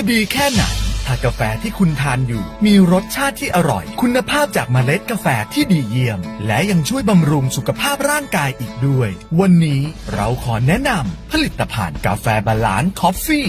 จะดีแค่ไหนถ้ากาแฟที่คุณทานอยู่ มีรสชาติที่อร่อย คุณภาพจากเมล็ดกาแฟที่ดีเยี่ยม และยังช่วยบำรุงสุขภาพร่างกายอีกด้วย วันนี้เราขอแนะนำผลิตภัณฑ์กาแฟบาลานซ์คอฟฟี่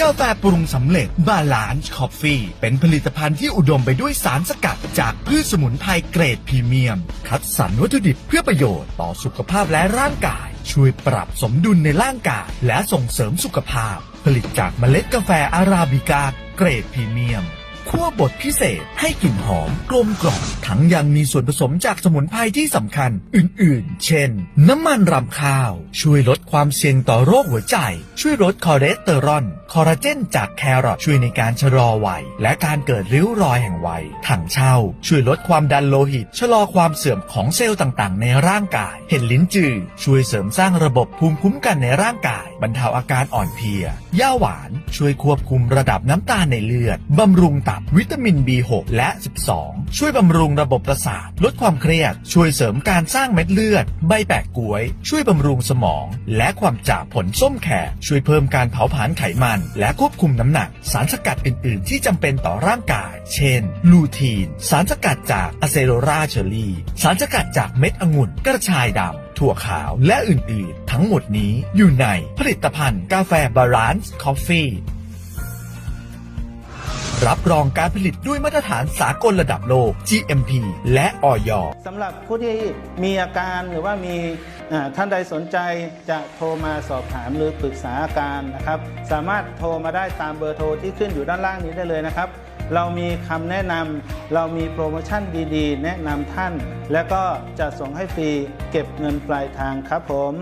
กาแฟปรุงสำเร็จบาลานซ์คอฟฟี่เป็นผลิตภัณฑ์ที่อุดมไปด้วยสารสกัด จากพืชสมุนไพรเกรดพรีเมียม คัดสรรวัตถุดิบเพื่อประโยชน์ต่อสุขภาพและร่างกาย ช่วยปรับสมดุลในร่างกายและส่งเสริมสุขภาพ ผลิตจากเมล็ดกาแฟอาราบิกาเกรดพรีเมียม คั่วบดพิเศษให้กลิ่นหอมกลมกล่อมทั้งยังมีส่วนผสมจากสมุนไพรที่สำคัญอื่นๆ เช่น น้ำมันรำข้าว ช่วยลดความเสี่ยงต่อโรคหัวใจ ช่วยลดคอเลสเตอรอลคอลลาเจนจากแครอทช่วยในการชะลอวัย และการเกิดริ้วรอยแห่งวัยถังเช่า ช่วยลดความดันโลหิต ชะลอความเสื่อมของเซลล์ต่างๆ ในร่างกาย เห็ดลิ้นจือช่วยเสริมสร้างระบบภูมิคุ้มกันในร่างกาย บรรเทาอาการอ่อนเพลียย่าหวาน ช่วยควบคุมระดับน้ำตาลในเลือด บำรุงตับ วิตามิน B6 และ 12 ช่วยบำรุงระบบประสาท ลดความเครียด ช่วยเสริมการสร้างเม็ดเลือด ใบแปะกล้วย ช่วยบำรุงสมอง และความจำผลส้มแขกช่วยเพิ่มการเผาผลาญไขมัน และควบคุมน้ำหนัก สารสกัดอื่น ๆ ที่จำเป็นต่อร่างกาย เช่น ลูทีน สารสกัดจากอะเซโรราเชอรี่ สารสกัดจากเม็ดองุ่น กระชายดำ ถั่วขาวและอื่น ๆ ทั้งหมดนี้อยู่ในผลิตภัณฑ์กาแฟบาลานซ์คอฟฟี่รับรองการผลิตด้วยมาตรฐานสากลระดับโลก GMP และออยสำหรับผู้ที่มีอาการหรือว่ามีท่านใดสนใจจะโทรมาสอบถามหรือปรึกษาอาการนะครับ สามารถโทรมาได้ตามเบอร์โทรที่ขึ้นอยู่ด้านล่างนี้ได้เลยนะครับ เรามีคำแนะนำเรามีโปรโมชั่นดีๆ แนะนำท่าน และก็จะส่งให้ฟรีเก็บเงินปลายทางครับผม